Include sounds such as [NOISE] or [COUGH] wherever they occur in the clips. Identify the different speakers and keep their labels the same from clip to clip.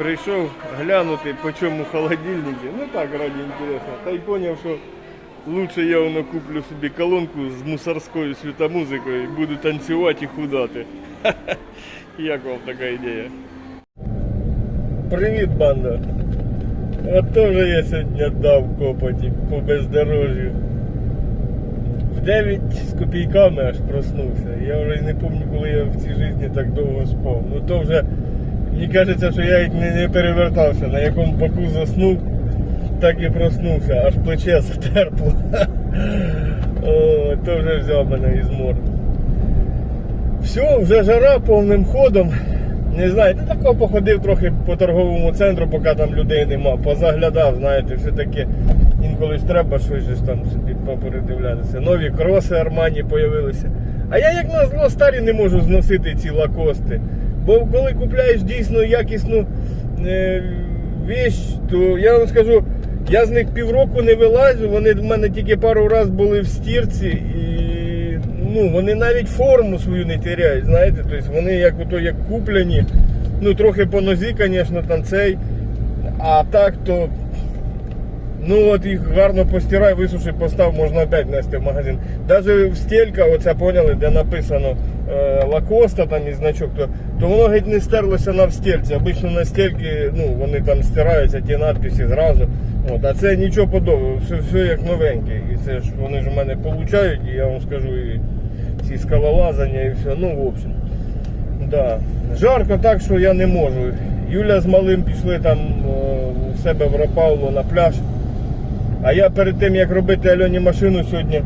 Speaker 1: Прийшов глянути, по чому холодильники. Ну так, раді інтересно. Та й зрозумів, що лучше я воно куплю собі колонку з мусорською світомузикою і буду танцювати і худати. [LAUGHS] Як вам така ідея? Привіт, банда! От теж я сьогодні дав копоті по бездорожжю. В 9 з копійками аж проснувся. Я вже не пам'ятаю, коли я в цій житті так довго спав. Ну то вже мені кажеться, що я як не, не перевертався, на якому боку заснув, так і проснувся, аж плече затерпло. [LAUGHS] О, то вже взяв мене із морду. Все, вже жара повним ходом. Не знаю, ти такого походив трохи по торговому центру, поки там людей нема. Позаглядав, знаєте, все-таки інколи ж треба щось ж там собі попередивлятися. Нові кроси Армані появилися. А я як на зло старі не можу зносити ці лакости. Бо коли купляєш дійсно якісну е, віч, то я вам скажу, я з них півроку не вилазю, вони в мене тільки пару разів були в стірці і ну, вони навіть форму свою не теряють, знаєте, тобто вони як ото як куплені, ну трохи по нозі, звісно, там цей. А так то ну от їх гарно постирай, висуши, постав, можна опять нести в магазин. Навіть в стелька, оця поняли, де написано е, лакоста там і значок, то, то воно геть не стерлося на стельці. Обично на стельки ну, вони там стираються, ті надписи зразу. От, а це нічого подобного, все, все як новеньке. І це ж вони ж у мене получають, і я вам скажу, і ці скалолазання і все. Ну, в общем. Да. Жарко так, що я не можу. Юля з малим пішли там е, у себе в Рапавло на пляж. А я перед тим як робити Альоні машину сьогодні,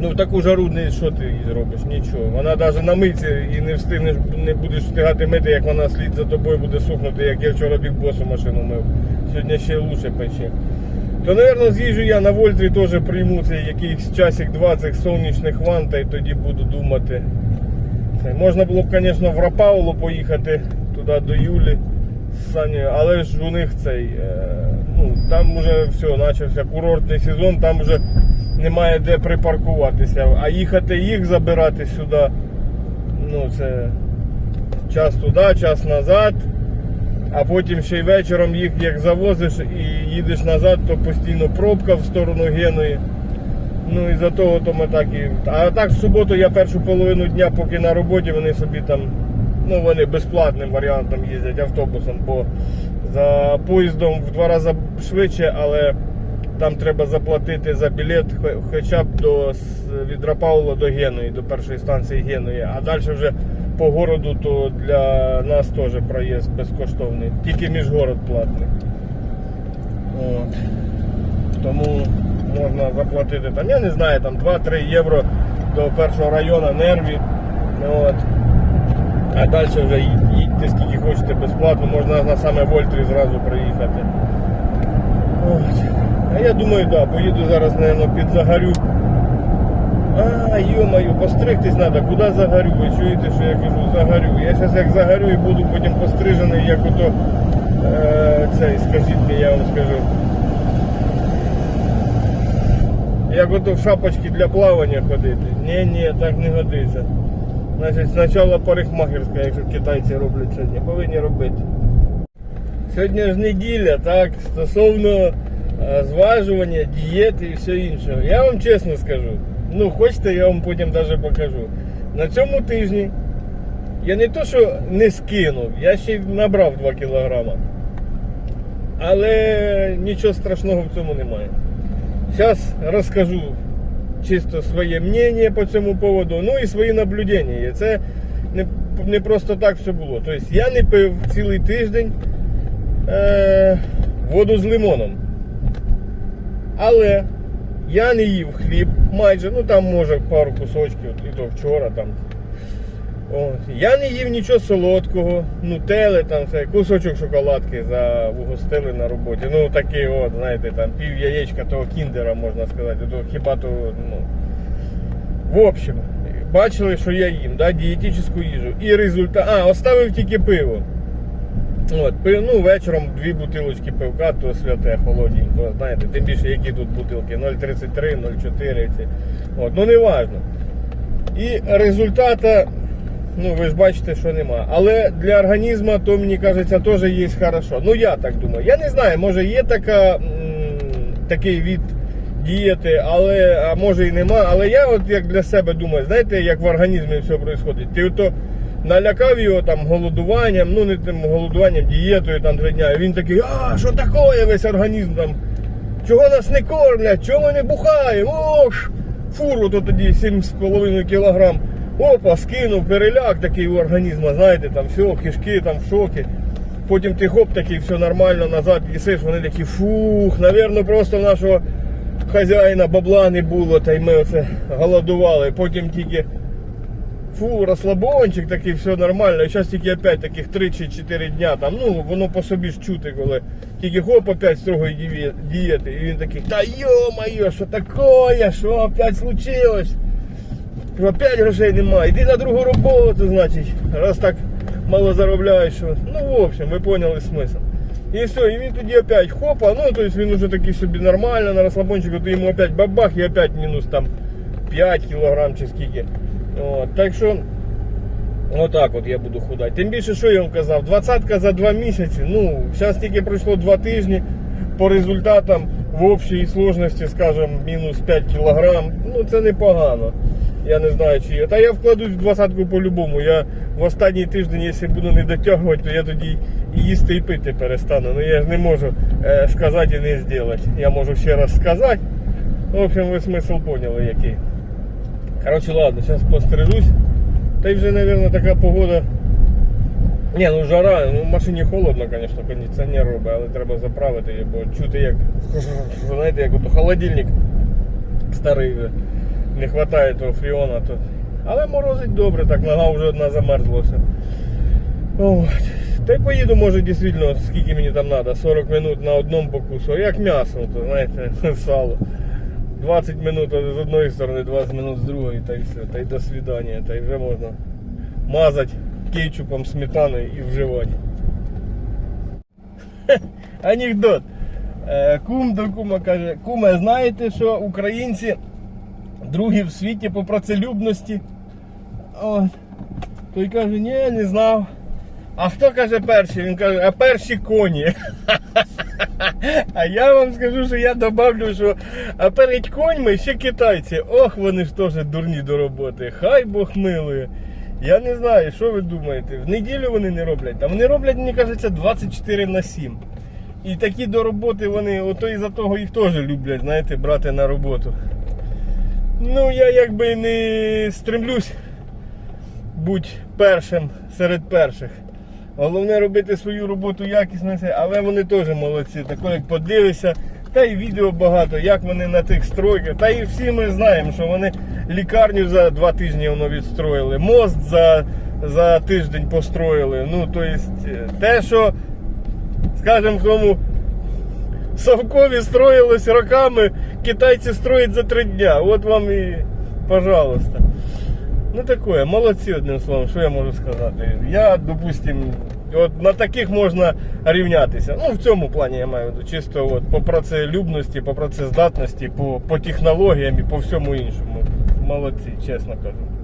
Speaker 1: ну таку жару що ти їй зробиш? Нічого. Вона навіть на митці і не встигнеш, не будеш встигати мити, як вона слід за тобою буде сухнути, як я вчора біг босу машину мив. Сьогодні ще лучше пече. То, мабуть, з'їжджу я на Вольтрі теж прийму цей якийсь часик два цих сонячних ван, та й тоді буду думати. Можна було б, звісно, в Рапаулу поїхати туди до Юлі з Санєю, але ж у них цей. Е, ну, там вже все, почався курортний сезон, там вже немає де припаркуватися. А їхати їх забирати сюди, ну це час туди, час назад. А потім ще й вечором їх як завозиш і їдеш назад, то постійно пробка в сторону Геної. Ну і за того то ми так і. А так в суботу я першу половину дня, поки на роботі, вони собі там, ну вони безплатним варіантом їздять автобусом, бо за поїздом в два рази швидше, але там треба заплатити за білет хоча б до с- від Рапаула до Геної, до першої станції Геної. А далі вже по городу, то для нас теж проїзд безкоштовний, тільки міжгород платний. От. Тому можна заплатити там, я не знаю, там 2-3 євро до першого району нерві. От. А далі вже їдьте скільки хочете безплатно, можна на саме Вольтрі зразу приїхати. А я думаю, да, поїду зараз, мабуть, під Загарю. А, йо-моє, постригтись треба, куди загорю? Ви чуєте, що я кажу, загорю. Я зараз як загорю і буду потім пострижений, як ото е, цей, скажіть я вам скажу. Як ото в шапочці для плавання ходити. Ні, ні, так не годиться. Значить, спочатку парикмахерська, якщо китайці роблять сьогодні, повинні робити. Сьогодні ж неділя, так, стосовно е, зважування, дієти і все інше. Я вам чесно скажу. Ну, хочете, я вам потім навіть покажу. На цьому тижні я не то, що не скинув, я ще й набрав 2 кілограма. Але нічого страшного в цьому немає. Зараз розкажу чисто своє мнення по цьому поводу, ну і свої наблюдення. Це не, не просто так все було. Тобто я не пив цілий тиждень е, воду з лимоном. Але я не їв хліб майже, ну там може пару кусочків, і то вчора там. От. Я не їв нічого солодкого, нутели, там все, кусочок шоколадки загостили на роботі. Ну такий от, знаєте, там пів яєчка того кіндера, можна сказати, то хіба то, ну. В общем, бачили, що я їм, да, дієтичну їжу. І результат. А, оставив тільки пиво. От, ну, вечором дві бутилочки пивка, то святе холодненько, знаєте, тим більше які тут бутилки 0,33, 0,4. ці. От, ну не важно. І результата ну ви ж бачите, що нема. Але для організму, то мені кажеться, теж є хорошо. Ну я так думаю. Я не знаю, може є така, такий від дієти, але а може і нема. Але я от як для себе думаю, знаєте, як в організмі все відбувається. Ти ото налякав його там голодуванням, ну не тим голодуванням, дієтою там три дня. Він такий, а що таке, весь організм там. Чого нас не кормлять, чого ми не бухаємо? О, фуру то тоді 7,5 кілограм. Опа, скинув переляк такий у організму, знаєте, там все, кишки там в шокі. Потім ти хоп такий, все нормально, назад їсиш, вони такі фух, навірно, просто в нашого хазяїна бабла не було, та й ми оце голодували. Потім тільки фу, розслабончик такий, все нормально. І зараз тільки опять таких 3 чи 4 дня там, ну воно по собі ж чути, коли тільки хоп, опять строгої дієти. І він такий, та йо-моє, що таке, що опять случилось? Опять грошей немає, йди на другу роботу, значить, раз так мало заробляєш. Ну, в общем, ви поняли смисл. І все, і він тоді опять хопа, ну то есть він уже такий собі нормально на розслабончику, то йому опять бабах і опять мінус там 5 кілограм чи скільки. От, так що, отак от я буду худати. Тим більше, що я вам казав, двадцятка за 2 місяці, ну, зараз тільки пройшло 2 тижні, по результатам в общій сложності, скажімо, мінус 5 кілограм, ну це непогано. Я не знаю, чи є. Та я вкладусь в двадцятку по-любому. Я в останній тиждень, якщо буду не дотягувати, то я тоді і їсти і пити перестану. Ну я ж не можу е, сказати і не зробити. Я можу ще раз сказати. В общем, ви смисл поняли який. Коротше, ладно, зараз пострижусь. Та й вже, мабуть, така погода. Ні, ну жара, ну в машині холодно, звісно, кондиціонер робить, але треба заправити бо чути як, [LAUGHS] знаєте, як ото холодильник старий вже. Не вистачає того фріона. То... Але морозить добре, так нога вже одна замерзлася. Та й поїду, може, дійсно, скільки мені там треба, 40 минут на одному боку, як м'ясо, то, знаєте, [LAUGHS] сало. 20 минут з одної сторони, 20 минут з другої, та й все, та й до свидання, та й вже можна мазати кетчупом, сметаною і вживати. [LAUGHS] Анекдот. Е, Кум до кума каже, куме, знаєте, що українці другі в світі по працелюбності? От. Той каже, ні, не знав. А хто каже перший? Він каже, а перші коні. [LAUGHS] А я вам скажу, що я добавлю, що а перед коньми ще китайці. Ох, вони ж теж дурні до роботи. Хай Бог милує. Я не знаю, що ви думаєте. В неділю вони не роблять. Та вони роблять, мені кажеться, 24 на 7. І такі до роботи вони, ото і за того їх теж люблять, знаєте, брати на роботу. Ну, я якби не стремлюсь бути першим серед перших. Головне робити свою роботу якісно, але вони теж молодці. Тако як подивишся, та й відео багато, як вони на тих стройках. Та і всі ми знаємо, що вони лікарню за два тижні воно відстроїли, мост за, за тиждень построїли. Ну, то есть, е, те, що, скажімо, тому Совкові строїлось роками, китайці строят за три дня. От вам і, пожалуйста. Ну таке, молодці одним словом, що я можу сказати. Я, допустим, от на таких можна рівнятися. Ну, в цьому плані я маю чисто от, по працелюбності, по працездатності, по, по технологіям і по всьому іншому. Молодці, чесно кажу.